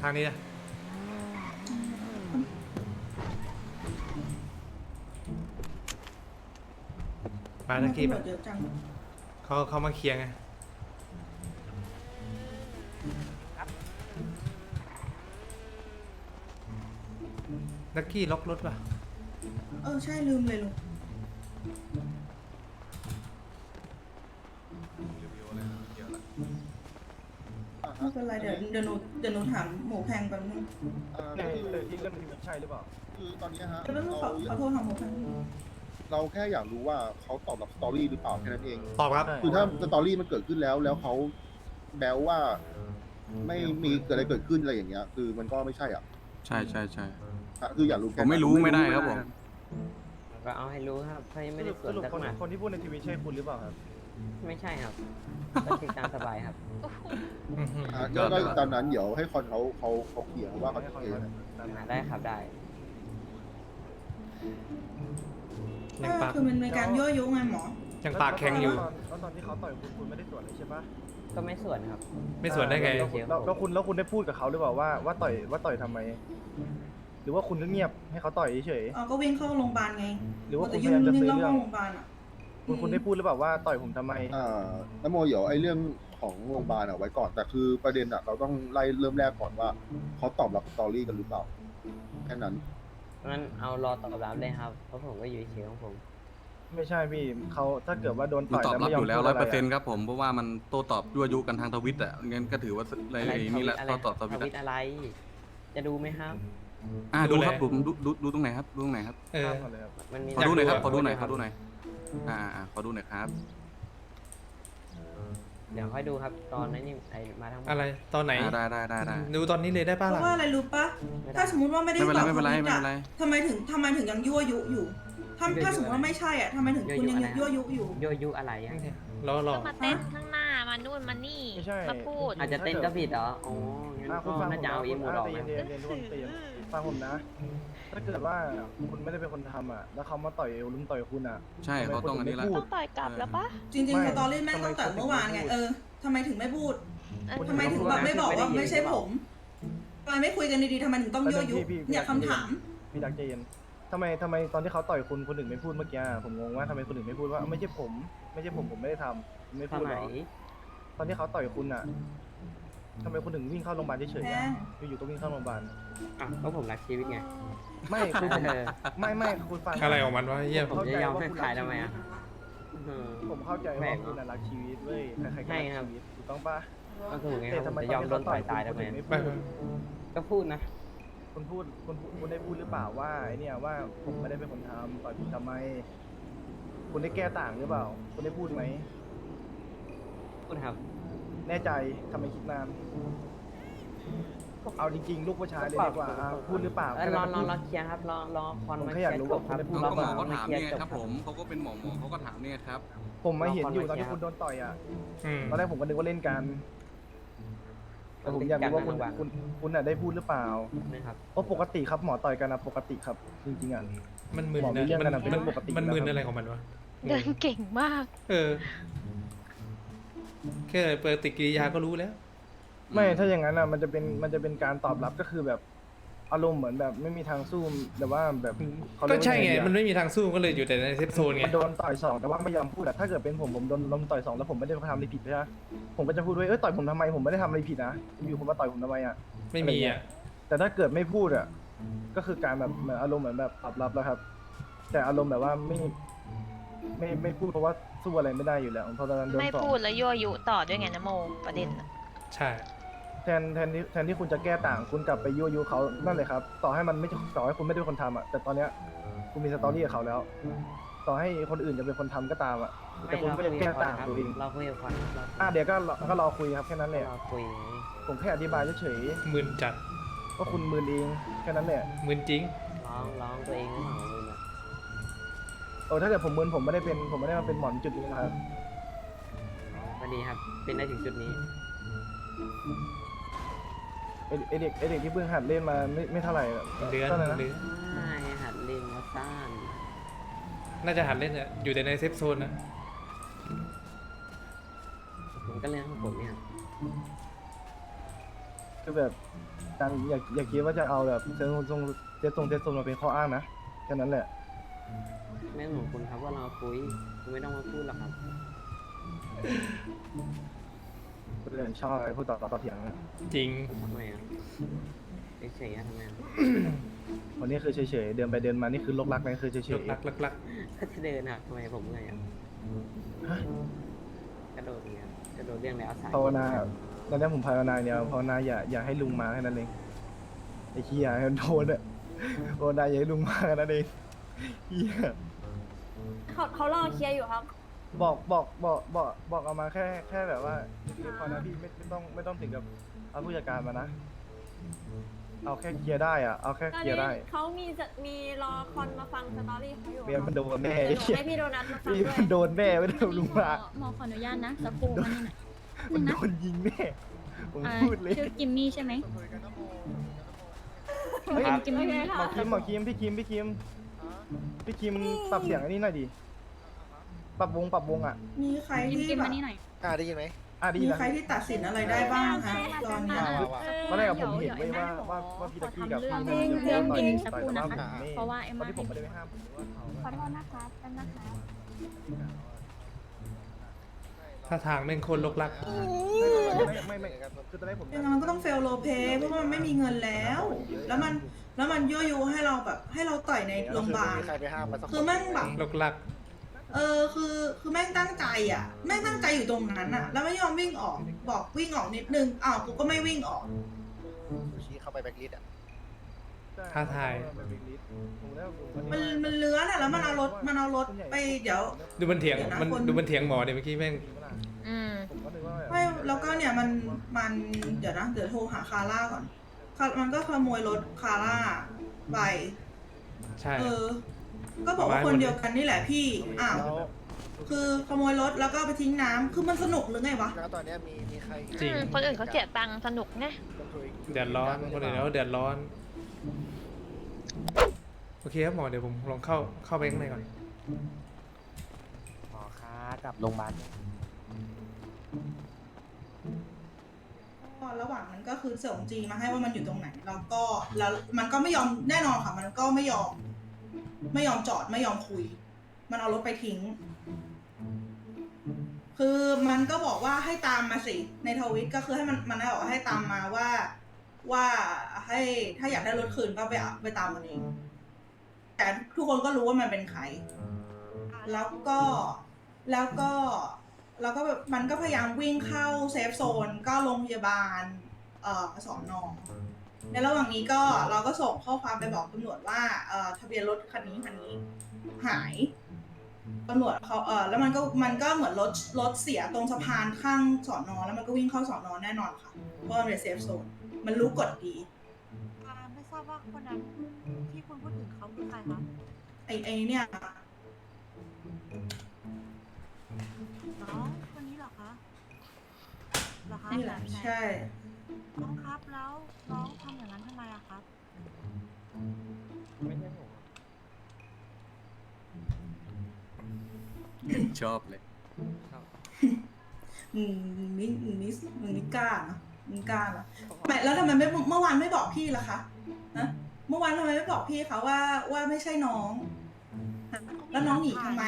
ทางนี้นะมาตะกี้ตำรปะวจเยอะจังเขาเขามาเคลียร์ไงนักกี้ล็อกรถป่ะ เออ ใช่ลืมเลยลุง เป็นไรเดี๋ยวเดี๋ยวหนูเดี๋ยวหนูถามหมูแพงแป๊บนึงอ่าในก็คือเลยที่เรื่องนี้ใช่หรือเปล่า คือตอนนี้ฮะเดี๋ยวแป๊บนึงขอเราขอโทษถามหมูแพงเราแค่อยากรู้ว่าเขาตอบรับสตอรี่หรือเปล่าแค่นั้นเอง ตอบครับใช่คือถ้าสตอรี่มันเกิดขึ้นแล้วแล้วเขาแบลว่า ไม่มีเกิดอะไรเกิดขึ้นอะไรอย่างเงี้ย คือมันก็ไม่ใช่อะใช่ใช่ใช่อะคืออยากรู้ผมไม่รู้ไม่ได้ครับผม ก็เอาให้รู้ครับเขายังสไม่ได้รุปสวสนรุปสักคนหมัดคนที่พูดในทีวีใช่คุณหรือเปล่าครับ ไม่ใช่ครับก็คือตามสบายครับอื้อหืออะแล้วก็ตอนนั้นเดี๋ยวให้คอนเขาเขาเขาเคลียร์ว่าเขาให้จะเขาเคลียร์หาได้ครับได้ ยังก็ปากคือมันเป็นการยั่วยุไงหมอ ยังปากแข็งอยู่แล้วตนแล้วตอนที่เขาต่อยคุณคุณไม่ได้สวนเลยใช่ปะก็ไม่ส่วนครับ ไม่สวนได้ไง แล้วคุณแล้วแล้วคุณแล้วคุณได้พูดกับเขาหรือเปล่าว่าว่าต่อยว่าต่อยทำไม หรือว่าคุณก็เงียบให้เขาต่อยเฉยเออก็วิ่งเข้าโรงพยาบาลไง หรือว่าคุณแต่พยุ่ยางยามจะวิ่งซื้อเข้าเรื่องโรงพยาบาลอะ คุณคุณได้พูดหรือเปล่าว่าต่อยผมทำไม อ่าน้ำโมเดี๋ยวไอ้เรื่องของโรงพยาบาลเอาไว้ก่อนแต่คือประเด็นอะเราต้องไล่เริ่มแรกก่อนว่าเขาตอบรับสตอรี่กันหรือเปล่าแค่นั้นงั้นเอารอตอบรับเลยครับ เพราะผมก็อยู่เฉยๆของผม ไม่ใช่พี่เขาถ้าเกิดว่าโดนมันต่อยตอบแล้วรับไม่ยออมยู่แล้วพูดร้อะอยไรเปอร์เซ็นต์อะครับผมเพราะว่ามันโต้ตอบยั่วยุกันทางทวิตอะงั้นก็ถือว่าอะไรอะไรนี่แหละอะไรโต้ตอบทวิตทวิตอะอะไร จะดูไหมครับ อ่าดูดูแลครับดูดูดูดูตรงไหนครับดูตรงไหนครับเออข้ามก่อนเลยครับมันมีขอดูหน่อยครับอยากดูอะขอดูหน่อยขอดูหน่อย อ่าอ่าขอดูหน่อยครับ เดี๋ยวค่อยดูครับตอนนั้นนี่ไอมาทั้งหมดอะไรตอนไหน อ่าได้ได้ได้ได้ ดูตอนนี้เลยได้เพป่ะ ราะล่ะว่าอะไรรู้ปะไม่ได้ ถ้าสมมติว่าไม่ได้ไม่เป็นไรตอบไม่เป็นไรคอไม่มเป็นไรอะทำไมถึงทำไมถึงยังยั่วยุอยู่ถ้าถ้าสมมติว่าไม่ใช่อะทำไมถึงคุณยังยั่วยุอยู่ยั่วยุอะไรอะรอรอก็มาเต้นข้างหน้ามานู่นมานี่ ไม่ใช่ มาพูดอาจจะเต้นก็ผิดเหรออ๋องั้น อะคุก็ณฟังน่าจะเอาผมอีโมดออกใจนะเย็นๆเย็นๆทุกคนใจเย็นฟังผมนะ ถ้าเกิดว่าคุณไม่ได้เป็นคนทำอะ แล้วเขามาต่อยเอวลุมต่อยคุณอะ ใช่เขาต้องอันนี้ละพูต้ดองต่อยกลับแล้วปะจริงไม่ๆสตอรี่แม่งตั้งแต่ทำไมเมื่อวานไงคุณถึงไม่พูดเออทำไมถึงไม่พูดเออ ทำไมถึงแบบไม่บอกว่าไม่ใช่ผมทำไมไม่คุยกันดีๆทำไมถึงต้องยั่วยุพี่พี่เนี่ยคำถาม พี่ดักใจเย็นทำไมทำไมตอนที่เขาต่อยคุณคนหนึ่งไม่พูดเมื่อกี้อะผมงงว่าทำไมคนหนึ่งไม่พูดว่าไม่ใช่ผม ไม่ใช่ผมผมไม่ได้ทำไม่สพูดหมัรยอตอนที่เขาต่อยคุณอะ ทำไมคนหนึ่งวิ่งเข้าโรงพยาบาลเฉยๆอะอยู่ๆก็วิ่งเข้าโรงพยาบาล อะก็ผมรักชีวิตไง ไม่คือผมเออ ไม่ไม่คุณฟังอะไรของมันวะเยี่ยมผมจะยอมให้ขายทำไมอะเออ ผมเข้าใจแปลว่ากเนอะคุณน่ะรักชีวิตเว้ยใครๆก็ใช่รักครับชีวิตถูกต้องปะก็ถูกไงคแต่รับผทำมไมจะยอมโดนต่อยตายทำไมคุณถึงไม่ไปพูดก็พูดนะ คุณพูดคุณพูดคุณได้พูดหรือเปล่าว่าไอเนี่ยว่าผมไม่ได้เป็นคนทำต่อยผมทำไม คุณได้แก้ต่างหรือเปล่า คุณได้พูดไหม พูดครับ แน่ใจทำไมคิดนาน เอาจริงๆ ลูกผู้ชายเลยดีกว่าอะพูดหรือเปล่าเออรอรอรอเคลียร์ครับรอรอคอนผมมาแค่อยากรู้ว่าเคลียคุณร์ได้จบพูคดรับเขาก็หมอเขาถามเคลียเนี่ยร์จบครับผมเขาก็เป็นหมอหมอเขาก็ถามเนี่ยครับ ผมมาเห็นอยู่รอตอนที่เคลียร์คุณโดนต่อยอะอืมตอนแรกผมก็นึกว่าเล่นกันแต่ผมอยากรู้ว่าคุณคุณคุณน่ะได้พูดหรือเปล่านะครับเพราะปกติครับหมอต่อยกันนะปกติครับ จริงๆอะมันมึนหมอมีนะเรื่องมักันอะเป็นเรื่องปกติมันแล้วมึนครับอะไรของมันวะเดินเก่งมาก เออ แค่ปฏิกิริยาก็รู้แล้ว ไม่ถ้าอย่างนั้นอะมันจะเป็นมันจะเป็นการตอบรับก็คือแบบอารมณ์เหมือนแบบไม่มีทางสู้แต่ว่าแบบเขาเรีก็ยว่าใช่ไง อะมันไม่มีทางสู้ก็เลยอยู่แต่ในเซฟโซนไง มันโดนต่อยสองแต่ว่าไม่ยอมพูดอะถ้าเกิดเป็นผมผมโดนลมต่อยสองแล้วผมไม่ได้ทำอะไรผิดใช่ไหมผมก็จะพูดว่าเอ้ยต่อยผมทำไมผมไม่ได้ทำอะไรผิดนะอยู่คุณมาต่อยผมทำไมอะ ไม่มีอะ แต่ถ้าเกิดไม่พูดอะก็คือการแบบเหมือนอารมณ์เหมือนแบบตอบรับแล้วครับ แต่อารมณ์แบบว่าไม่ ไม่ไม่พูดเพราะว่าสู้อะไรไม่ได้อยู่แล้วเพราะตอนนั้นโดนไม่สองพูดแล้วยั่วยุต่อด้วยไงนะโมประเด็นน่ะใช่ แทนแทนที่แทนที่คุณจะแก้ต่างคุณกลับไปยั่วยุเขานั่นเลยครับ ต่อให้มันไม่ต่อให้คุณไม่ได้เป็นคนทำอะแต่ตอนเนี้ยคุณมีสตอรี่กับเขาแล้ว ต่อให้คนอื่นจะเป็นคนทำก็ตามอะ แต่คุณก็ยังแก้ต่างตัวเองเราคุยกับคอนครับอะเดี๋ยวก็รอก็รอคุยครับแค่นั้นแหละเราคุยผมแค่อธิบายเฉยมึนจัดๆว่าคุณมืนเองแค่นั้นแหละ มึนจริง ร้องร้องตัวเองหรือเปล่ามึงอะ โอ้ถ้าเกิดผมมืนผมไม่ได้เป็นผมไม่ได้มาเป็นหมอนจุดนี้นะครับก็ดีครับ เป็นได้ถึงจุดนี้ ไอ้ไอเด็กไอเด็กที่เพิ่งหัดเล่นมาไม่ไม่เท่าไหร่ะเดือนเท่าไหร่นะเดือนใช่หัดเล่นมาซ่านน่าจะหัดเล่นอะอยู่แต่ในเซฟโซนนะผมก็เรื่องของผมเนี่ยคือแบบการอย่าอย่าคิดว่าจะเอาแบบเซนทรงเซตทรงเซตทรงมาเป็นข้ออ้างนะแค่นั้นแหละ แม่หนูคุณครับว่าเราคุยคุณไม่ต้องมาพูดหรอกครับเรื่องชอบไอ้พูดต่อต่อต่อเถียงอะจริง ทำไมอะเฉยๆอะทำไมอะวันนี้คือเฉยๆ เดินไปเดินมา นี่คือลกลักนะคือเฉลยกลักลักลักก็จะเดินหักทำไมผมเมื่อยอะๆฮะ กระโดดอย่างเงี้ยกระโดดเรื่องแล้วสายภาวนาตอนนี้ผมภาวนาอย่างเดียวภาวนาอย่าอย่าให้ลุงมาแค่นั้นเอง ไอ้เหี้ยโดนอะภาวนาอย่าให้ลุงมาแค่นั้นเองเหี้ย เขาเขารอเคลียร์อยู่ครับ บอกบอกบอกบอกบอกเอามาแค่แค่แบบว่าคือพอนะพี่ไม่ไม่ต้องไม่ต้องถึงกับเอาผู้จัดการมานะ เอาแค่เคลียร์ได้อะเอาแค่ตอนเคลียนี้ร์ได้เขามีจะมีรอคอนมาฟังสตอรี่เขาอยู่เมียมันโดนแน่เดี๋ไอ้ยวหนูเหี้ยให้พี่โดนัทมาฟังพี่ด้วย มันโดนแน่ไม่ได้ลุงมาหมอขออนุญาตนะสักครู่มานี่หน่อยมันนึโดงนะนยิงแน่ผมอ่าพูดเลยชื่อกิมมี่ใช่ไหม เฮ้ยกิมมี่ หมอคิมหมอคิมพี่คิมพี่คิม พี่คิมปรับเสียงอันนี้หน่อยดิปรับวงปรับวงอะมีใครกิมที่กิมแบมาบนี่หน่อยอ่าได้ยินไหมอะดีมีนะใครที่ตัดสินอะไรได้บ้างคะตอนเนี้ยตอนแรกอะผมเห็นไว้ว่าว่าว่าพี่ตะกี้กับพี่เรื่องต่อยเรื่องต่อยสักครู่แต่นะว่าคะผมไม่เพราะว่าเอ็มตอนมาที่ผมไม่ได้ไปห้ามผมว่าเขาขอโทษนะครับเป็นนะครับถ้าทางแม่งโคตรลกลัก ไม่ไม่ไม่คือตอนแรกผมยังไงมันก็ต้องเฟลโลเพเพราะว่ามันไม่มีเงินแล้ว แล้วมัน แล้วมันยั่วยุให้เราแบบให้เราต่อยในโรงพยาบาล ใครไปห้ามมาสักคือแม่งแบบลกลัก เออคือคือแม่งตั้งใจอะแม่งตั้งใจอยู่ตรงนั้นอะ แล้วไม่ยอมวิ่งออกบอกวิ่งออกนิดนึงอ้าวกูก็ไม่วิ่งออกชี้เข้าไปแบ็คลิสต์อะท้าทาย มันมันเลื้อนอะแล้วมันเอารถมันเอารถไปเดี๋ยว ดูมันเถียงเดี๋ยวนะมันคนดูมันเถียงหมอเดี๋ยวเมื่อกี้แม่ง อืมผมก็นึกว่าแบบไม่แล้วก็เนี่ยมันมันเดี๋ยวนะเดี๋ยวโทรหาคาร่าก่อนคา มันก็ขโมยรถคาร่าไปใช่ เออ ก็บอกว่าคนเดียวกันนี่แหละพี่ อ้าวแล้วคือขโมยรถแล้วก็ไปทิ้งน้ำคือมันสนุกหรือไงวะ แล้วตอนเนี้ยมีมีใครจริง อืมคนอื่นเขาเสียตังค์สนุกไงเดือดร้อนคนอื่นแล้วเดือดร้อน โอเคครับหมอเดี๋ยวผมลองเข้าเข้าไปข้างในก่อน หมอค้ากับโรงพยาบาล ระหว่างนั้นก็คือส่งจีมาให้ว่ามันอยู่ตรงไหน แล้วก็แล้วมันก็ไม่ยอมแน่นอนค่ะ มันก็ไม่ยอม ไม่ยอมจอดไม่ยอมคุย มันเอารถไปทิ้ง คือมันก็บอกว่าให้ตามมาสิในทวิตก็คือให้มันมันบอกให้ตามมาว่าว่าให้ถ้าอยากได้รถคืนก็ไปไปตามมันเองแต่ทุกคนก็รู้ว่ามันเป็นใคร แล้วก็แล้วก็ แล้วก็แบบมันก็พยายามวิ่งเข้าเซฟโซนก็โรงพยาบาลเอ่อสอนอในระหว่างนี้ก็เราก็ส่งข้อความไปบอกตำรวจว่าเอ่อทะเบียนรถคันนี้คันนี้หายตำรวจเขาเออแล้วมันก็มันก็เหมือนรถรถเสียตรงสะพานข้างสอนอแล้วมันก็วิ่งเข้าสอนอแน่นอนค่ะเพราะมันเป็นเซฟโซนมันรู้กฎดีไม่ทราบว่าคนนั้นที่คุณพูดถึงเขาคือใครคะไอไอเนี่ย เหรอคะนี่แหละใช่ น้องครับแล้วน้องทำอย่างนั้นทำไมอะครับชอบเลยมึงมึงนี่มึงนี่มึงนี่กล้านะมึงกล้านะไม่แล้วทำไมไม่เมื่อวานไม่บอกพี่ล่ะคะนะเมื่อวานทำไมไม่บอกพี่คะว่าว่าไม่ใช่น้องฮะแล้วน้องหนีทำไม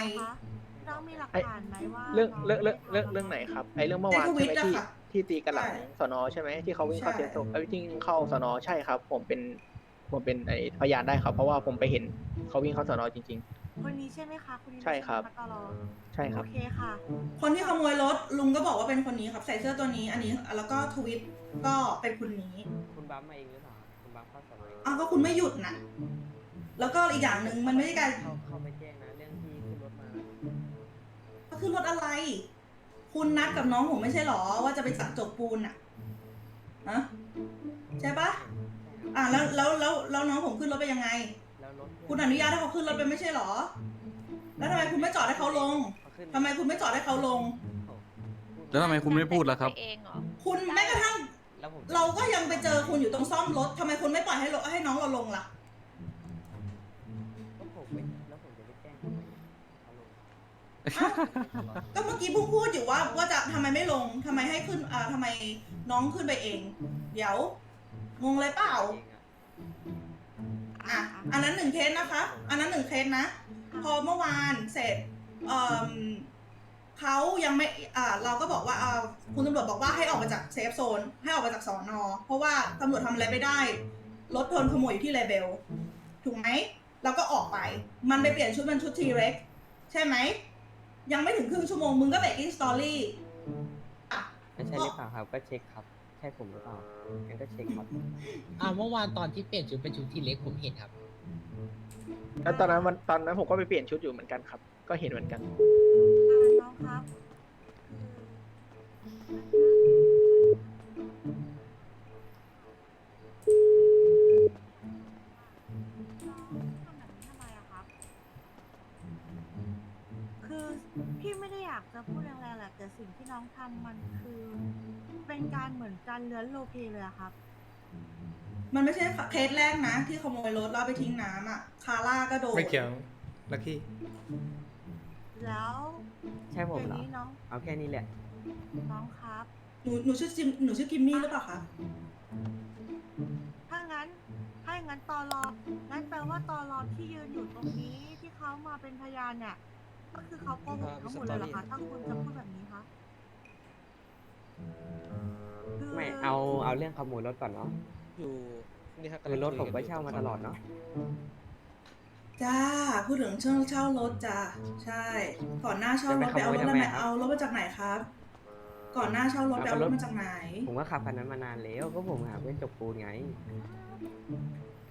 น้องมีหลักฐานไหมว่าเรื่องเรื่องเรื่องเรื่องเรื่องไหนครับไอ้เรื่องเมื่อวานในทวิใช่ตไหมที่อะค่ะ ที่ตีกันหลังใช่ สนอใช่ไหมที่เขาวิ่งเข้าใช่เซฟโซนเอ้ยจริงเข้าสนอใช่ครับ ผมเป็นผมเป็นไอ้พยานได้ครับ เพราะว่าผมไปเห็นเขาวิ่งเข้าสนอจริง คนนี้ใช่ไหมคะคนนี้ใช่ครับไหมะตลอๆ ใช่คโอรับเคค่ะ คนที่ขโมยรถลุงก็บอกว่าเป็นคนนี้ครับใส่เสื้อตัวนี้ อันนี้แล้วก็ทวิตก็เป็นคนนี้คุณบัมมาเองหรือเปล่าคุณบัมเข้าสมัยอ้าวก็คุณไม่หยุดนะแล้วก็อีกอย่างหนึ่งมันไม่ใช่การเข้าเข้าไปแจ้งนะเรื่องที่ขึ้นรถมา ก็คือรถอะไร คุณนัดกับน้องผมไม่ใช่หรอว่าจะไปสักจกปูนอะฮะใช่ปะอะแล้วแล้วแล้วแล้วน้องผมขึ้นรถไปยังไงแล้วรถคุณอนุญาตให้เขาขึ้นรถไปไม่ใช่หรอ แล้วทำไมคุณไม่จอดให้เขาลงเขาขึ้นทำไมคุณไม่จอดให้เขาลง แล้วทำไมคุณไม่พูดล่ะครับไปเองเหรอคุณแม้กระทั่งแล้วผมเราก็ยังไปเจอคุณอยู่ตรงซ่อมรถทำไมคุณไม่ปล่อยให้รถให้น้องเราลงล่ะ ก็เมื่อกี้เพิ่งพูดอยู่ว่าว่าจะทำไมไม่ลงทำไมให้ขึ้นอ่าทำไมน้องขึ้นไปเอง เดี๋ยวงงเลยเปล่า อะ อันนั้นหนึ่งเคสนะคะ อันนั้นหนึ่งเคสนะ พอเมื่อวานเสร็จเอ่มเขายังไม่อ่าเราก็บอกว่าอ่าคุณตำรวจบอกว่าให้ออกมาจากเซฟโซน ให้ออกมาจากสอนอเพราะว่าตำรวจทำอะไรไม่ได้ รถโดนขโมยอยู่ที่เลเบล ถูกไหม เราก็ออกไป มันไปเปลี่ยนชุดเป็นชุดทีเร็กใช่ไหม ยังไม่ถึงครึ่งชั่วโมงมึงก็เบรกอินสตอรี่อะไม่ใช่หรือเปล่าครับก็เช็คครับ ใช่ผมหรือเปล่างั้นก็เช็คครับ อ่าเมื่อวานตอนที่เปลี่ยนชุดเป็นชุดที่เล็กผมเห็นครับ แล้วตอนนั้นวันตอนนั้นผมก็ไปเปลี่ยนชุดอยู่เหมือนกันครับ ก็เห็นเหมือนกัน น้องครับ พี่ไม่ได้อยากจะพูดแรงๆแหละแต่สิ่งที่น้องทำมันคือ เป็นการเหมือนการเลื้อนโลเพเลยอะครับ มันไม่ใช่เคสแรกนะ ที่ขโมยรถแล้วเอาไปทิ้งน้ำอะ คาร่าก็โดนไม่เกี่ยวลักกี้แล้วใช่ผมอย่าเหรองนี้น้องเอาแค่นี้แหละ น้องครับ หนูหนูชื่อจิมหนูชื่อกิมมี่หรือเปล่าคะ ถ้างั้นถ้าอย่างนั้นตอรองั้นแปลว่าตอรอที่ยืนอยู่ตรงนี้ที่เขามาเป็นพยานเนี่ย ก็คือเขาโกหกทั้งหมดเลยเหรอคะถ้าคุณจะพูดแบบนี้คะคือไม่เอาเอาเรื่องขโมยรถก่อนเนาะอยู่นี่ครับคือรถผมก็เช่ามาตลอดเนาะจ้าพูดถึงเช่าเช่ารถจ้าใช่ ก่อนหน้าเช่ารถไปเอารถจะไปขโมยทำมาไมไหนครับเอารถมาจากไหนครับ ก่อนหน้าเช่ารถไปเอารถมาจากไหน ผมก็ขับคันนั้นมานานแล้วก็ผมหาเพื่อนจบปูนไง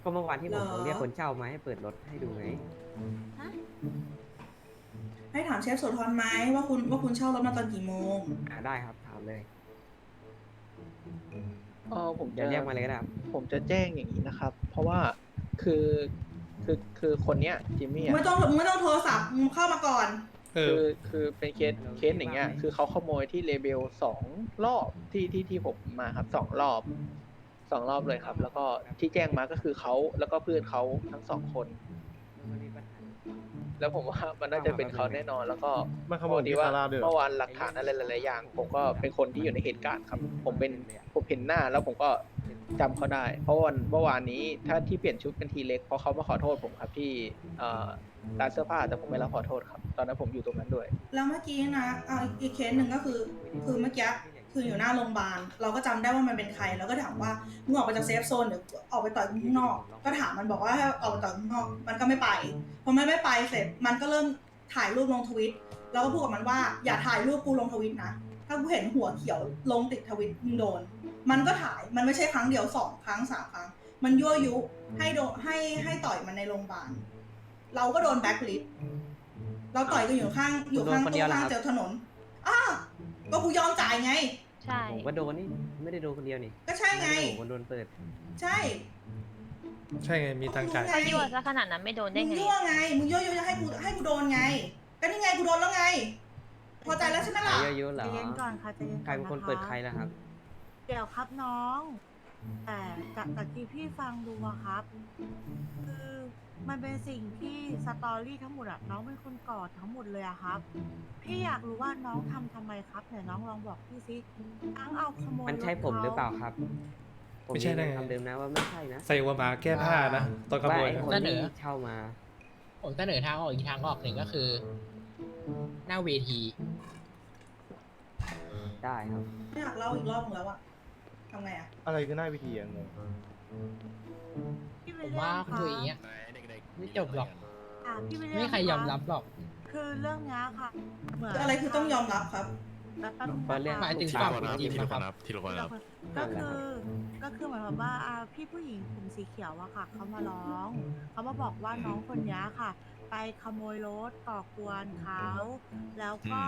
ก็เมื่อวานที่ผมเหรอเรียกคนเช่ามาให้เปิดรถให้ดูไง ให้ถามเชฟโสธรไหมว่าคุณว่าคุณเช่ารถมาตอนกี่โมง อ่าได้ครับถามเลยเออผมเดี๋จะยวเรียกมาเลยก็ได้ครับผมจะแจ้งอย่างนี้นะครับ เพราะว่าคือคือคือคนเนี้ยจิมมี่อะไม่ต้องไม่ต้องโทรศัพท์มึงเข้ามาก่อน เอคืออ คือเป็นเคสเคสอย่างเงี้ย คือเขาขโมยที่เลเบลสองรอบที่ที่ที่ผมมาครับสองรอบสองรอบเลยครับ แล้วก็ที่แจ้งมาก็คือเขาแล้วก็เพื่อนเขาทั้งสองคน แล้วผมว่ามันน่าจะเป็นเขาแน่นอน แล้วก็มันขโมยพอดีที่ว่าซาร่าด้วยเหรอเมื่อวานหลักฐานอะไรหลายๆอย่าง ผมก็เป็นคนที่อยู่ในเหตุการณ์ครับ ผมเป็นผมเห็นหน้าแล้วผมก็จำเขาได้ เพราะวันเมื่อวานนี้ถ้าที่เปลี่ยนชุดเป็นทีเล็กเพราะเขามาขอโทษผมครับที่เอ่อร้านเสื้อผ้าแต่ผมไม่รับขอโทษครับ ตอนนั้นผมอยู่ตรงนั้นด้วย แล้วเมื่อกี้นะเอาอีกเคสหนึ่งก็คือ คือเมื่อกี้ คืออยู่หน้าโรงพยาบาล เราก็จำได้ว่ามันเป็นใครแล้วก็ถามว่ามึงออกไปจากเซฟโซนหรือออกไปต่อยข้างนอก ก็ถามมันบอกว่าให้ออกไปต่อยข้างนอก มันก็ไม่ไป พอมันไม่ไปเสร็จ มันก็เริ่มถ่ายรูปลงทวิต เราก็พูดกับมันว่าอย่าถ่ายรูปกูลงทวิตนะ ถ้ากูเห็นหัวเขียวลงติดทวิตมึงโดน มันก็ถ่าย มันไม่ใช่ครั้งเดียวสองครั้งสามครั้ง มันยั่วยุให้โดนให้ให้ต่อยมันในโรงพยาบาล เราก็โดนแบ็คลิสต์เราต่อยกันอยู่ข้างอยู่ข้างโดนคนตรเดียวงเหรอข้างครับ เจอถนน อ้าก็กูยอมจ่ายไง ใช่ ผมก็โดนนี่ไม่ได้โดนคนเดียวนี่ก็ใช่ไง ผมก็โดนเปิด ใช่ใช่ไง มีตังค์จ่ายไงถ้ายั่วซะขนาดนั้นไม่โดนได้มึงไง ยั่วไง มึงยั่วยุจะให้กูให้กูโดนไง ก็นี่ไงกูโดนแล้วไง พอใจแล้วใช่ไหมใครล่ะ เยอะๆเหรใจอเย็นก่อนค่ะใจเย็นก่อนใครเป็นคนเปิดใครล่ะครับ เดี๋ยวครับน้อง แต่จากจากที่พี่ฟังดูอะครับ คือ มันเป็นสิ่งที่สตอรี่ทั้งหมดอะน้องเป็นคนก่อทั้งหมดเลยอะครับ พี่อยากรู้ว่าน้องทำทำไมครับไหนน้องลองบอกพี่สิทั้งเอาขโมยมันใช่ถผมหรือเปล่าขครับผมไม่ใช่ยืนได้ยันไง คำเดิมนะว่าไม่ใช่นะใส่หัวหมาแก้ผ้านะตอนขว่าโมยไอ้นะคนเสนที่อ เช่ามา ผมเสนอทางออกอีกทางออกหนึ่งก็คือ หน้าเวที ได้ครับ ไม่อยากเล่าอีกรอบนึงแล้วอะทำไงอะอะไรคือหน้าวิธีอะงง พี่ผวิลมเลียว่ามคะคุยอย่างเงี้ย ไม่จบหรอก อะพี่วิลเลียไม่มีใครยอมรับหรอก คือเรื่องเนี้ยค่ะเหมือนคืออะไรคือต้องยอมรับครับ แป๊บนึงเพราะเรื่องนะคะ หมายถึงลูกฝั่สางวคุณจิมนะครับทีละคนก็คือก็คือเหมือนแบบว่าอ่าพี่ผู้หญิงผมสีเขียวอะค่ะเขามาร้องเขามาบอกว่าน้องคนเนี้ยค่ะ ไปขโมยรถก่อกวนเขาแล้วก็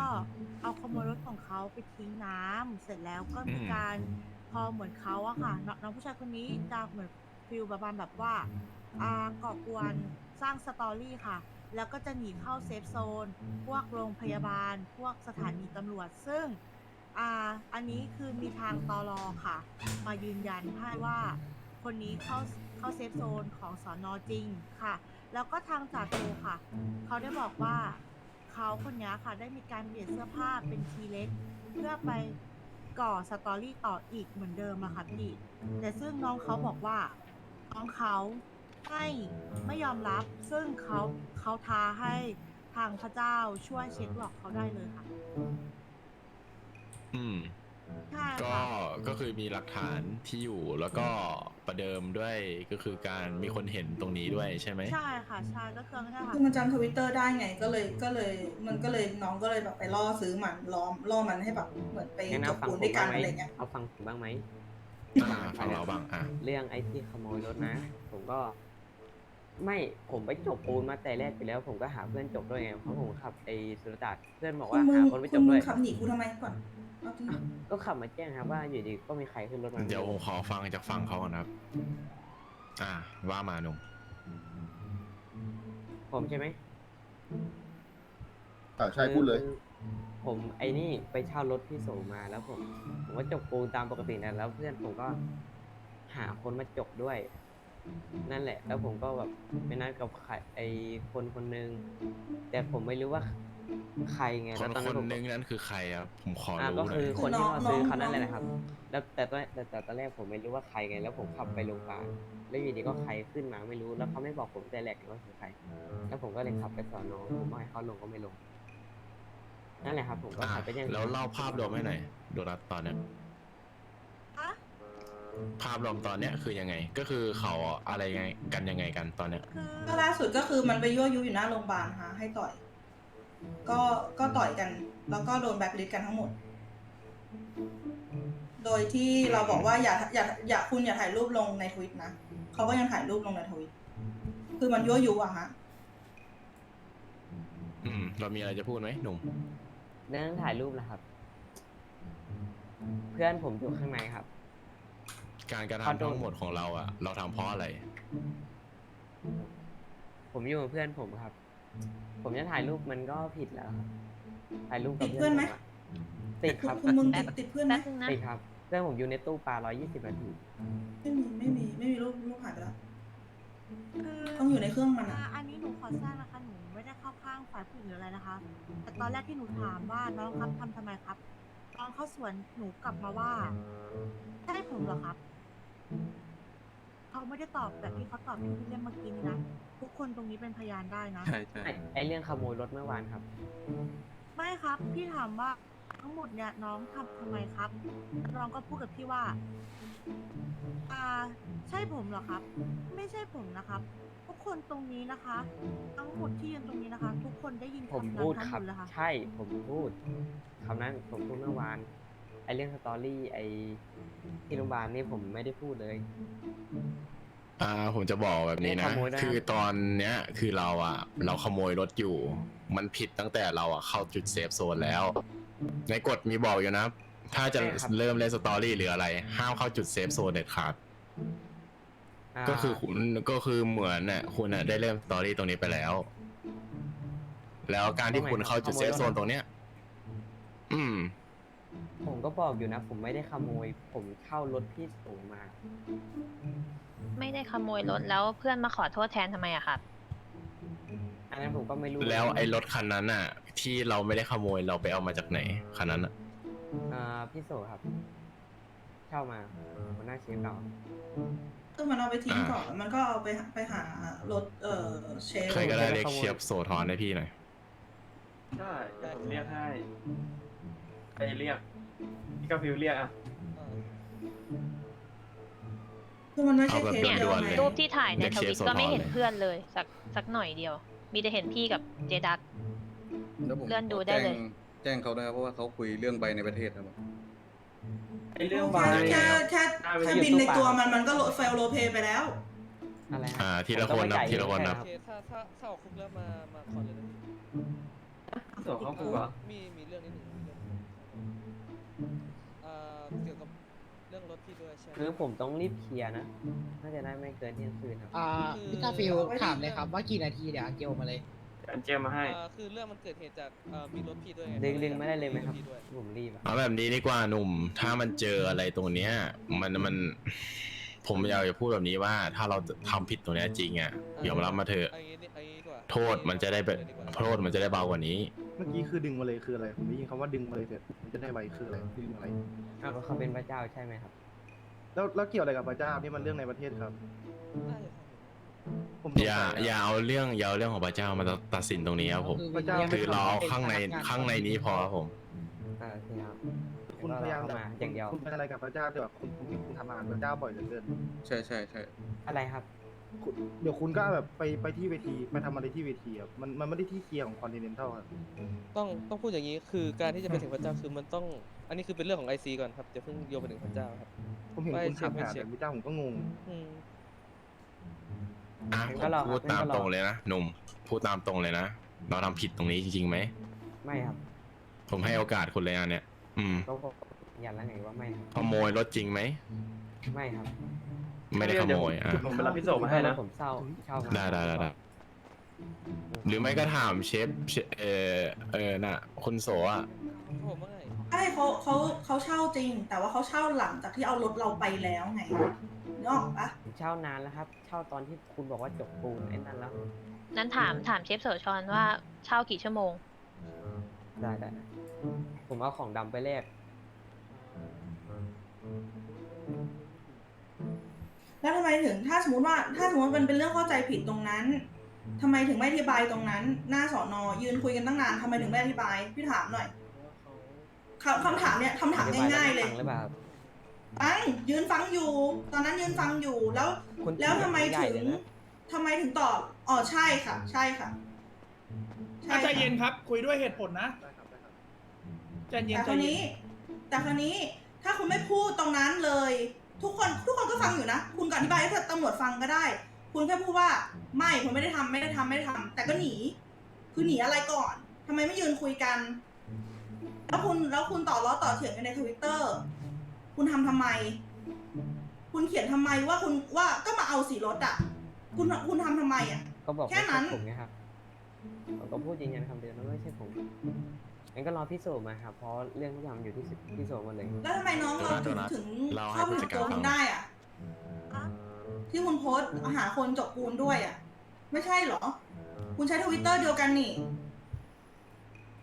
เอาขโมยรถของเขาไปทิ้งน้ำเสร็จแล้วก็มีการพอเหมือนเขาอะค่ะน้องน้องผู้ชายคนนี้จะเหมือน ฟิลประมาณแบบว่าอ่าก่อกวนสร้างสตอรี่ค่ะ แล้วก็จะหนีเข้าเซฟโซน พวกโรงพยาบาล พวกสถานีตำรวจ ซึ่งอ่าอันนี้คือมีทางตอรอค่ะ มายืนยันให้ว่าคนนี้เข้าเข้าเซฟโซนของสอนอจริงค่ะ แล้วก็ทางจ่าโทค่ะ เขาได้บอกว่าเขาคนนี้ค่ะได้มีการเปลี่ยนเสื้อผ้าเป็นทีเล็ก เพื่อไปก่อสตอรี่ต่ออีกเหมือนเดิมอะค่ะพี่แต่ซึ่งน้องเขาบอกว่า น้องเขาไม่ไม่ยอมรับ ซึ่งเขาเขาท้าให้ทางพระเจ้าช่วยเช็คหลอกเขาได้เลยค่ะอืม ใช่ก็ค่ะก็คือมีหลักฐานที่อยู่แล้วก็ประเดิมด้วยก็คือการมีคนเห็นตรงนี้ด้วยใช่ไหมใช่ค่ะใช่ก็คือไม่ใช่ค่ะ คือมันจำทวิตเตอร์ได้ไงก็เลยก็เลยมันก็เลยน้องก็เลยแบบไปล่อซื้อมันล้อมล่อมันให้แบบเหมือนไปงั้นจเอาบฟังปูนผมด้วยกับ้านงไหมอะไรเงี้ยเอาฟังผมบ้างไหม อ่าฟังเราบ้างอะเรื่องไอ้ที่ขโมยรถนะ ผมก็ ไม่ผมไปจบปูนมาแต่แรกไปแล้ว ผมก็หาเพื่อนจบด้วยไงเพราะผมขับไอ้สุรศักดิ์เพื่อนบอกคุว่าณมึงหาคนไปคุจณบมึด้งวย ขับหนีกูทำไมก่อนเอาจริงก็ขับมาแจ้งครับว่าอยู่ดีก็มีใครขึ้นรถมาเดี๋ยวผมขอฟังจากฝั่งเขาก่อนนะครับ อ่าว่ามาหนุ่มผมใช่ไหมอ่าใช่พูดเลยคือ ผมไอ้นี่ไปเช่ารถพี่โสมาแล้วผมผมก็จบปูนตามปกตินะแล้วเพื่อนผมก็หาคนมาจบด้วย นั่นแหละ แล้วผมก็แบบไปนัดกับใครไอ้คนคนนึงแต่ผมไม่รู้ว่าใครไงคแล้วนตอนคนั้นนผม นึงนั้นคือใครอะผมขออ่ารู้ก็หน่คืออยคนที่มาซื้อน้องคันนั้นน้องเลยนะครับ แล้วแต่ตอนแต่แต่ตอนแรกผมไม่รู้ว่าใครไง แล้วผมขับไปโรงพยาบาลแล้วอยู่ดีก็ใครขึ้นมาไม่รู้ แล้วเขาไม่บอกผมแต่แรกว่าคือใคร แล้วผมก็เลยขับไปสอนอผมบอกให้เขาลงก็ไม่ลง นั่นแหละครับผมก็อะขับไปยังแล้วเล่าภาพรวมให้หน่อยโดนัทตอนเนี้ยอะภาพรวมตอนเนี้ยคือยังไง ก็คือเขาอะไรยังไงกันยังไงกันตอนเนี้ย คือก็ล่าสุดก็คือมันไปยั่วยุอยู่หน้าโรงพยาบาลฮะให้ต่อย ก็ก็ต่อยกัน แล้วก็โดนแบล็คลิสต์กันทั้งหมด โดยที่เราบอกว่าอย่าอย่าอย่าคุณอย่าถ่ายรูปลงในทวิตนะเขาก็ยังถ่ายรูปลงในทวิตคือมันยั่วยุอะฮะ อืม เรามีอะไรจะพูดไหมหนุ่ม เรื่องถ่ายรูปนะครับ เพื่อนผมอยู่ข้างในครับ การกระขอทำโทษ ทั้งหมดของเราอะเราทำเพราะอะไร ผมอยู่กับเพื่อนผมครับ ผมจะถ่ายรูปมันก็ผิดแล้วครับ ถ่ายรูปกับติดเพื่อนไหม ผะติดครับ คุณมึงติดติดเพื่อนไหมแป๊บนึงนะ ติดครับ เพื่อนผมอยู่ในตู้ปลา120นาที ไม่มีไม่มีไม่มีรูปรูปหายไปแล้วคือ ต้องอยู่ในเครื่องมันอ่าอะอันนี้หนูขอแทรกนะคะ หนูไม่ได้เข้าข้างฝ่ายผู้หญิงหรืออะไรนะคะ แต่ตอนแรกที่หนูถามว่าน้องครับทำทำไมครับน้องเขาสวนหนูกลับมาว่าใช่ผมเหรอครับ เขาไม่ได้ตอบแบบที่เขาตอบที่พี่เล่มเมื่อกี้นี้นะ ทุกคนตรงนี้เป็นพยานได้นะ ใช่ใช่ไอ้ไอเรื่องขโมยรถเมื่อวานครับ ไม่ครับ พี่ถามว่า ทั้งหมดเนี่ยน้องทำทำไมครับน้องก็พูดกับพี่ว่า อ่า ใช่ผมเหรอครับ ไม่ใช่ผมนะครับ ทุกคนตรงนี้นะคะ ทั้งหมดที่ยืนตรงนี้นะคะ ทุกคนได้ยินผมคำนั้พูนดทั้งคหมรับ ดเลยค่ะใช่ ผมพูดคำนั้นผมพูดเมื่อวาน ไอเรื่องสตอรี่ไอที่โรงพยาบาลนี่ผมไม่ได้พูดเลย อ่าผมจะบอกแบบนี้ไม่นะ ขโมยได้ คือตอนเนี้ยคือเราอะ เราขโมยรถอยู่ มันผิดตั้งแต่เราอะเข้าจุดเซฟโซนแล้ว ในกฎมีบอกอยู่นะ ถ้าจะเริ่มเล่นสตอรี่หรืออะไร ห้ามเข้าจุดเซฟโซนเด็ดขาดาก็คือคุณก็คือเหมือนน่ะคุณน่ะได้เริ่มสตอรี่ตรงนี้ไปแล้ว แล้วการที่คุณเข้าจุดเซฟโซนตรงเนี้ย อืม ผมก็บอกอยู่นะ ผมไม่ได้ขโมย ผมเช่ารถพี่สูงมา ไม่ได้ขโมยรถแล้วเพื่อนมาขอโทษแทนทำไมอะครับ อันนั้นผมก็ไม่รู้แล้วไอ้รถคันนั้นน่ะ ที่เราไม่ได้ขโมยเราไปเอามาจากไหนคันนั้นน่ะอ่าพี่โสครับ เช่ามาหัวหน้าเชฟเราคือมันเอาไปทิ้งก่อนแล้วมันก็เอาไปหาไปหารถเอ่อเชฟใครก็ได้ผมจะเรียกขโมยเชียบโซทอนให้พี่หน่อยใช่เดี๋ยวผมเรียกให้ใครเรียกพี่กาฟิวเรียกอะคือมันไม่ใช่เอาแบบเคสเนี่ยเดียวด่วนๆไงเลยรูปที่ถ่ายในเด็กทเชฟวิตก็ไม่เห็นโซทอนเลยเพื่อนเลย สักสักหน่อยเดียว มีแต่เห็นพี่กับเจดักแล้วผมเลื่อนดูขได้เลย แจ้งแจ้งเขาด้วยครับเพราะว่าเขาคุยเรื่องใบในประเทศครับไอเรื่องใบแค่แค่แค่แค่บินในตัวมันมันก็โหลดไฟล์โรลเพย์ไปแล้ว อะไรฮอ่าทีละคนนับทีละคนนับผมก็ไม่จ่ายเงิแค่ถ้าถ้าถ้าออกคุกแล้วมา มาขอเลยนะส่วนเขาคุกเหรอ มี คือผมต้องรีบเคลียร์นะ น่าจะได้ไม่เกินเที่ยงคืนครับ อ่าพี่กาฟิลถามเลยครับว่ากี่นาทีเดี๋ยวอันเจลมาเลยอันเจมมาให้อ่าคือเรื่องมันเกิดเหตุจากเอ่อมีรถพี่ด้วยไงดึงดึงไม่ได้เลยไหมครับ พี่ด้วย ผมรีบอะเอาแบบนี้ดีกว่าหนุ่ม ถ้ามันเจออะไรตรงเนี้ย มันมัน ผมอยากจะพูดแบบนี้ว่า ถ้าเราทำผิดตรงเนี้ยจริงอะยอมรับมาเถอะเอางี้ดิเอางี้ดีกว่าโทษมันจะได้แบบโทษมันจะได้เบากว่านี้อเมื่อกี้คือดึงมาเลยคืออะไร ผมได้ยินคำว่าดึงมาเลยเสร็จมันจะได้ไวคืออะไรดึงอะไร อ้าวเขาเป็นพระเจ้าใช่ไหมครับ แล้วแล้วเกี่ยวอะไรกับพระเจ้านี่มันเรื่องในประเทศครับ ผมสงอย่าสัยอย่าเอาเรื่องอย่าเอาเรื่องของพระเจ้ามาตัดสินตรงนี้ครับผม พระเจ้า คือเราเอาข้างในข้างในนี้พอครับผม อ่าโอเคครับคุณพยายามเข้ามาอย่างเดียว คุณเป็นอะไรกับพระเจ้าเดี๋ยวคุณคุณคุณทำงานพระเจ้าบ่อยเหลือเกิน ใช่ใช่ใช่อะไรครับ คุณเดี๋ยวคุณก็แบบไปไปที่เวทีไปทำอะไรที่เวทีอะมันมันไม่ได้ที่เคลียร์ของคอนติเนนทัลครับ ต้องต้องพูดอย่างนี้คือการที่จะไปถึงพระเจ้าคือมันต้อง อันนี้คือเป็นเรื่องของไอซีก่อนครับจะเพิ่งโยงไปถึงพระเจ้าครับ ผมเห็นไม่คุณเช็ขัคบไม่หาเช็แต่คพระเจ้าผมก็งง อืมอะก็รอพูดครับตามก็รอ ตรงเลยนะหนุ่มพูดตามตรงเลยนะ เราทำผิดตรงนี้จริงๆไหม ไม่ครับผมให้โอกาสคุณเลยอันเนี้ยอืม ก็บอกยันแล้วไงว่าไม่ครับขโมยรถจริงไหม ไม่ครับ ไม่ได้ขโมยอะผมไปรับพี่โสมาให้นะ ผมเศร้าเช่ามาได้ได้ได้ได้หรือไม่ก็ถามเชฟเชฟเออเออน่ะคุณโสอะผมว่าไงใช่เขาเขาเขาเช่าจริง แต่ว่าเขาเช่าหลังจากที่เอารถเราไปแล้วไงนึกออกปะผมเช่านานแล้วครับ เช่าตอนที่คุณบอกว่าจบปูนไอ้นั่นแล้ว นั้นถามถามเชฟโสชอนว่าเช่ากี่ชั่วโมง ได้ได้ผมเอาของดำไปแลก แล้วทำไมถึงถ้าสมมติว่าถ้าสมมติมันเป็นเรื่องเข้าใจผิดตรงนั้นทำไมถึงไม่อธิบายตรงนั้น หน้าสอนอยืนคุยกันตั้งนานทำไมถึงไม่อธิบายพี่ถามหน่อยคำคำถามเนี่ยคำถามง่าย ๆ เลยฟังหรือเปล่าครับฟังยืนฟังอยู่ ตอนนั้นยืนฟังอยู่แล้ว คุณแล้วทำไมใหญ่ถึงเลยนะทำไมถึงตอบอ๋อใช่ค่ะ ใช่ค่ะใช่ใจค่ะ เย็นครับ คุยด้วยเหตุผลนะได้ครับได้ครับใจเย็นแต่ใจคราวเย็นี้นแต่คราวนี้ถ้าคุณไม่พูดตรงนั้นเลย ทุกคนทุกคนก็ฟังอยู่นะ คุณก็อธิบายให้ตำรวจฟังก็ได้ คุณแค่พูดว่าไม่ผมไม่ได้ทำไม่ได้ทำไม่ได้ทำแต่ก็หนี คือหนีอะไรก่อนทำไมไม่ยืนคุยกัน แล้วคุณแล้วคุณต่อล้อต่อเถียงกันในทวิตเตอร์คุณทำทำไม คุณเขียนทำไมว่าคุณว่าก็มาเอาสีรถอะ คุณคุณทำทำไมอะก็บอกแค่ไม่นั้ใช่นผมไงครับผมก็พูดยืนยันคำเดียวนะไม่ใช่ผม งั้นก็รอพิสูจน์มาครับ เพราะเรื่องทุกอย่างมันอยู่ที่พิสูจน์หมดเลยแล้วทำไมน้องเราถึงเดี๋ยวนะถึงเราให้เข้าไปผู้จัถึดงการตัวฟัคุงณได้อะอะ ที่คุณโพสต์หาคนจบปูนด้วยอะ ไม่ใช่เหรอ คุณใช้ทวิตเตอร์เดียวกันนี่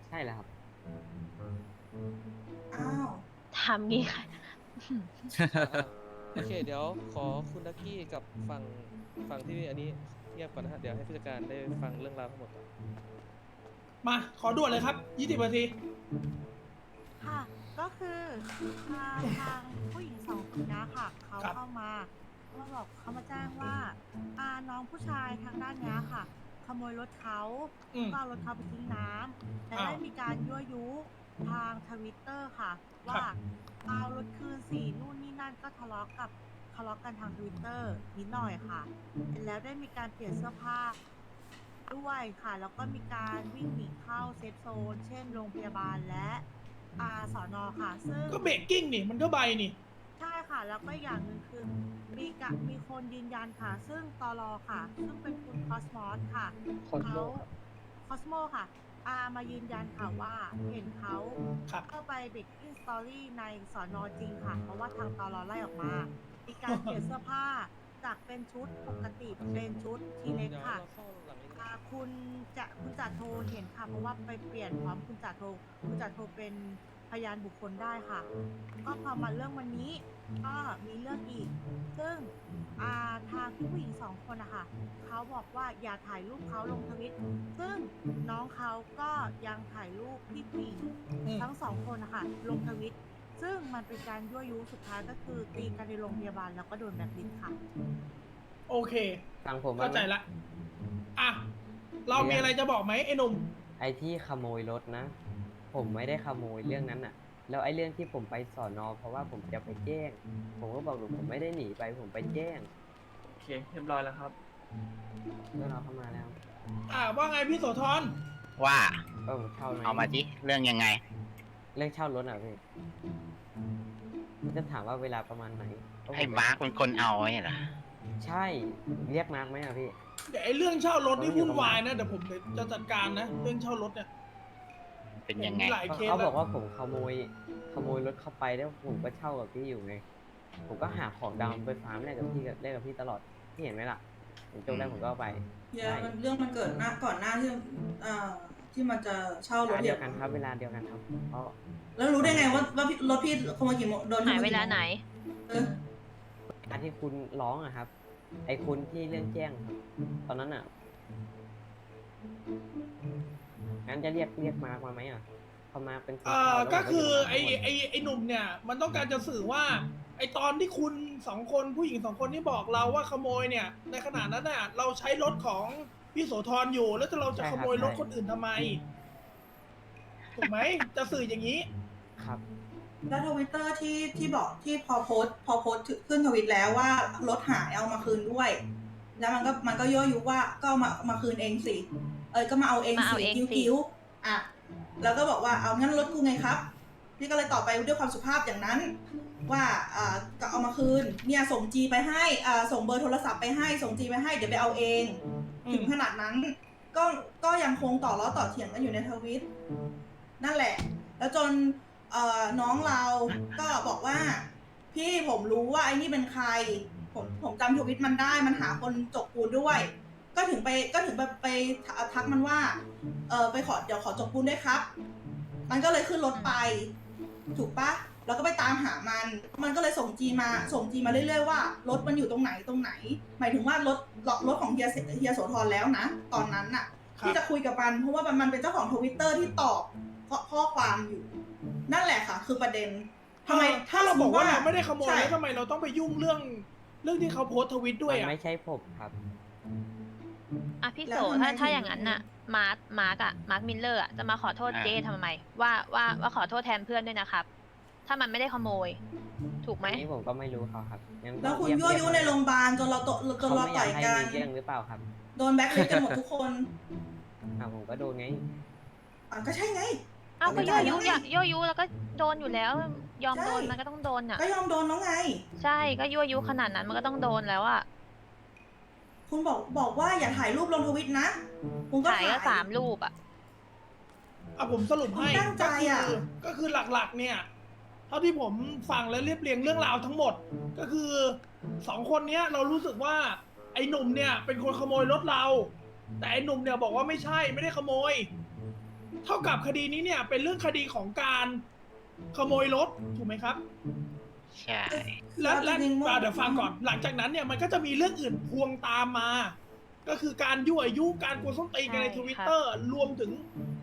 ใช่แล้วครับ อ้าว ถามงี้ค่ะ โอเค เดี๋ยวขอคุณดักกี้กับฝั่งฝั่งที่อันนี้เงียบก่อนนะฮะ เดี๋ยวให้ผู้จัดการได้ฟังเรื่องราวทั้งหมดก่อน มา ขอด่วนเลยครับ20นาที ค่ะ ก็คือทางทางผู้หญิงสองคนนี้ค่ะเขาครับ เข้ามาเขามาบอกเขามาแจ้งว่าอ่าน้องผู้ชายทางด้านเนี้ยค่ะ ขโมยรถเขาอืม ก็เอารถเขาไปทิ้งน้ำและอ้าวได้มีการยั่วยุทางทวิตเตอร์ค่ะครัว่าบเอารถคืนสีนู่นนี่นั่นก็ทะเลาะกับทะเลาะกันทางทวิตเตอร์นิดหน่อยค่ะแล้วได้มีการเปลี่ยนเสื้อผ้า ด้วยค่ะ แล้วก็มีการวิ่งหนีเข้าเซฟโซน เช่นโรงพยาบาลและอาสอนอค่ะ ซึ่ง ก็เบรกกิ้งนี่มันก็ใบนี่ ใช่ค่ะ แล้วก็อีกอย่างหนึ่งคือมีกะมีคนยืนยันค่ะ ซึ่งตอรอค่ะ ซึ่งเป็นคุณคอสมอสค่ะ Cosmo คอสโมค่ะ อามายืนยันค่ะว่าเห็นเขาครับ เข้าไปเบรกกิ้งสตอรี่ในสอนอจริงค่ะ เพราะว่าทางตอรอไล่ออกมามีการเปลี่ยนเสื้อผ้าจากเป็นชุดปกติเป็นชุดทีเล็กเดี๋ยวค่ะ เราเข้าหลังนี้กันอ่าคุณจะคุณจัดโทรเห็นค่ะ เพราะว่าไปเปลี่ยนพร้อมคุณจัดโทรคุณจัดโทรเป็นพยานบุคคลได้ค่ะ ก็พอมาเรื่องวันนี้ก็มีเรื่องอีก ซึ่งอ่าทางพี่ผู้หญิงสองคนนะคะเขาบอกว่าอย่าถ่ายรูปเขาลงทวิต ซึ่งน้องเขาก็ยังถ่ายรูปพี่ผู้หญิงอืมทั้งสองคนนะคะลงทวิต ซึ่งมันเป็นการยั่วยุสุดท้ายก็คือตีกันในโรงพยาบาลแล้วก็โดนแบล็คลิสต์ค่ะ โอเคฟังผมบ้เข้างใจไหมละ อะ เรามีอะไรจะบอกไหมไอ้หนุ่ม ไอ้ที่ขโมยรถนะ ผมไม่ได้ขโมยเรื่องนั้นอะแล้วไอ้เรื่องที่ผมไปสอนอเพราะว่าผมจะไปแจ้ง ผมก็บอกหนูผมไม่ได้หนีไปผมไปแจ้งโอเคเรียบร้อยแล้วครับ เรื่องเราเข้ามาแล้วอะว่าไงพี่โสธรว่าก็ผมเช่าไหมเอามาดิเรื่องยังไง เรื่องเช่ารถอะพี่จะถามว่าเวลาประมาณไหนก็ผให้มาร์คเป็นคนเอาไว้เหรอใช่เรียกมาร์กไหมอะพี่ เดี๋ยวไอ้เรื่องเช่ารถนี่วุ่นวายนะเดี๋ยวผมจะจัดการนะ เรื่องเช่ารถเนี่ยเป็นยังไง หลายเคสเขาบแล้อวกว่าผมขโมยขโมยรถเข้าไปแล้วผมก็เช่ากับพี่อยู่ไงผมก็หาของดำไปฟาร์มแลกกับพี่แลกกับพี่ตลอดพี่เห็นไหมล่ะผมจบได้ผมก็เอาไปเดี๋ยวมันเรื่องมันเกิดหน้าก่อนหน้าที่เอ่อที่มันจะเช่ารถเดียวกันครับ เวลาเดียวกันครับเพราะแล้วรู้ได้ไงว่าว่ารถพี่ขโมยกี่โมงโดนขหายโมเวกี่ลาโมงไหน เออการที่คุณร้องอะครับ ไอคุณที่เรื่องแจ้งครับตอนนั้นอะงั้นจะเรียกเรียกมาร์คมาไหมอะเขามาเป็นคนอ่าเช่าแล้วก็ผมคือยู่ไอ้ข้างบนไอ้ไอ้หนุ่มเนี่ย มันต้องการจะสื่อว่า ไอ้ตอนที่คุณสองคนผู้หญิงสองคนที่บอกเราว่าขโมยเนี่ย ในขณะนั้นน่ะเราใช้รถของพี่โสธรอยู่ แล้วจะเราจะขโมยรถคนอื่นทำไมถูกไหมจะสื่ออย่างนี้ ครับ แล้วทวิตเตอร์ที่ที่บอกที่พอโพสต์พอโพสต์ขึ้นทวิตแล้วว่ารถหายเอามาคืนด้วย แล้วมันก็มันก็ยั่วยุว่าก็เอามาเอามาคืนเองสิ เออก็มาเอาเองมาเอาสิเองสิคิ้วๆอะแล้วก็บอกว่าเอางั้นรถกูไงครับพี่ก็เลยตอบไปด้วยความสุภาพอย่างนั้น ว่าอ่าก็เอามาคืน เนี่ยส่งจีไปให้อ่าส่งเบอร์โทรศัพท์ไปให้ส่งจีไปให้เดี๋ยวไปเอาเองถึงขนาดนั้นก็ก็ยังคงต่อล้อต่อเถียงกันอยู่ในทวิตนั่นแหละ แล้วจน เอ่อน้องเราก็บอกว่า พี่ผมรู้ว่าไอ้นี่เป็นใคร ผมผมจำทวิตมันได้มันหาคนจกปูนด้วย ก็ถึงไปก็ถึงไปไปทักมันว่า เออไปขอเดี๋ยวขอจกปูนด้วยครับ มันก็เลยขึ้นรถไป ถูกปะแล้วก็ไปตามหามัน มันก็เลยส่งจีมา ส่งจีมาเรื่อยๆว่ารถมันอยู่ตรงไหนตรงไหน หมายถึงว่ารถรถของเฮียเสเฮียโสธรแล้วนะ ตอนนั้นน่ะ ที่จะคุยกับมันเพราะว่ามันมันเป็นเจ้าของทวิตเตอร์ที่ตอบข้อข้อความอยู่ นั่นแหละค่ะ คือประเด็นทำไมถ้าเราบอกว่าเราไม่ได้ขโมยใช่ แล้วทำไมเราต้องไปยุ่งเรื่องเรื่องที่เขาโพสต์ทวิตด้วยมันอะ ไม่ใช่ผมครับ อะพี่แล้โสวทำไมถ้าถ้าถึง อย่างนั้นน่ะ มาร์คมาร์กอะมาร์คมิลเลอร์อะจะมาขอโทษเจทำไม ว่าว่าว่าขอโทษแทนเพื่อนด้วยนะครับ ถ้ามันไม่ได้ขโมย ถูกไหมอันนี้ผมก็ไม่รู้เขาครับงั้นก็แล้วคุณเรีกยั่วยุในโรงพยาบาลจนเราตจนเขาเราไม่อต่ยาอกยให้กันมีเรื่องหรือเปล่าครับโดนแบล็คลิสต์กันหมดทุกคนอะผมก็โดนไง อะก็ใช่ไง เอ้าก็ไม่ได้ยั่วยุแล้วไงยั่วยุแล้วก็โดนอยู่แล้ว ยอมใช่โดนมันก็ต้องโดนอะ ก็ยอมโดนแล้วไง ใช่ก็ยั่วยุขนาดนั้นมันก็ต้องโดนแล้วอะคุณบอกบอกว่าอย่าถ่ายรูปลงทวิตนะคุณก็ถ่ายก็สามรูปอะ อะผมสรุปให้ตั้งใจก็คืออะก็คือหลักๆ เนี่ย เท่าที่ผมฟังและเรียบเรียงเรื่องราวทั้งหมด ก็คือสองคนเนี้ยเรารู้สึกว่าไอ้หนุ่มเนี่ยเป็นคนขโมยรถเรา แต่ไอ้หนุ่มเนี่ยบอกว่าไม่ใช่ไม่ได้ขโมย เท่ากับคดีนี้เนี่ยเป็นเรื่องคดีของการขโมยรถถูกไหมครับ ใช่ และและจริงๆว่า อะเดี๋ยวฟังก่อนหลังจากนั้นเนี่ยมันก็จะมีเรื่องอื่นพวงตามมา ก็คือการยั่วยุการกวนส้นตีนกันในใช่ทค่ะวิตเตอร์รวมถึง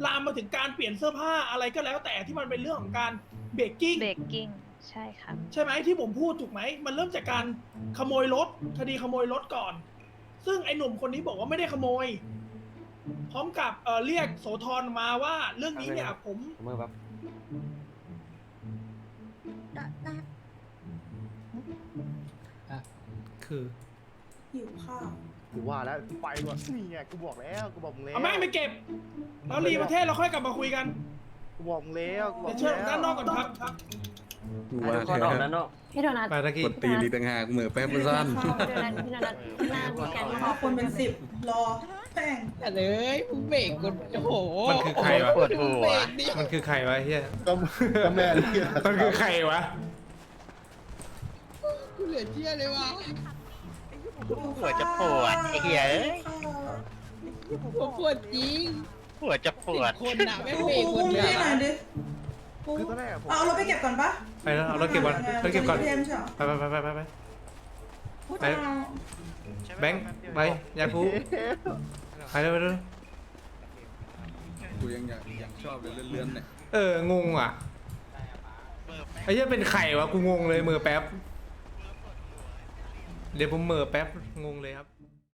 ลามมาถึงการเปลี่ยนเสื้อผ้าอะไรก็แล้วแต่ที่มันเป็นเรื่องของการเบรกกิ้ง เบรกกิ้งใช่ครับ ใช่ไหมที่ผมพูดถูกไหม มันเริ่มจากการขโมยรถคดีขโมยรถก่อน ซึ่งไอ้หนุ่มคนนี้บอกว่าไม่ได้ขโมย พร้อมกับเอ่อเรียกโสธรมาว่าเรื่องนี้เนี่ยผม เมื่อแบบได้ได้คือ หิวข้าวกูว่าแล้วกูไปว่ะนี่ไงกูบอกแล้วกูบอกมึงแล้วเอาแม่งไปเก็บแล้วรีประเทศเราค่อยกลับมาคุยกันกูบอกมึงแล้วกูบอเดี๋กยวมึงเชิญแล้วด้านนอกก่อนครับครับกูว่าทุกคนออกเถด้านนอกพี่โดนัทไปตะกี้กดตีลีกต่างหากเหมือแป๊บมันสั้นพี่โดนัทพี่โดนัทหน้ามีแกนขอคนเป็นสิบรอ แป้งแต่เลยเบรกกูโอ้โหมันคือใครวะ ปวดหัว มันคือใครวะเฮียก็ก็แม่เรียกมันคือใครวะ กูเหลือเชื่อเลยว่ะหัวจะปวดไอ้เหี้ยผมปวดจริงหัวจะปวด สิบคนอะแม่งกูเบรกหมกูดเลไม่ยได้หน่อยดิกูคือตอนแรกอะผมเอารถไปเก็บก่อนปะไปแล้วเอารถเก็บก่อนรถเก็บก่อนเรียนใช่เหรอไปไปไปไปไปไปพูดไปเอาแบงค์ไปยาคู ไปเลยไปเลยกูยังอยากอยากชอบเลยเลื่อนๆเนี่ยเอองงอะไอ้เหี้ยเป็นไข่วะกูงงเลยมือแป๊บ เดี๋ยวผมมือแป๊บงงเลยครับ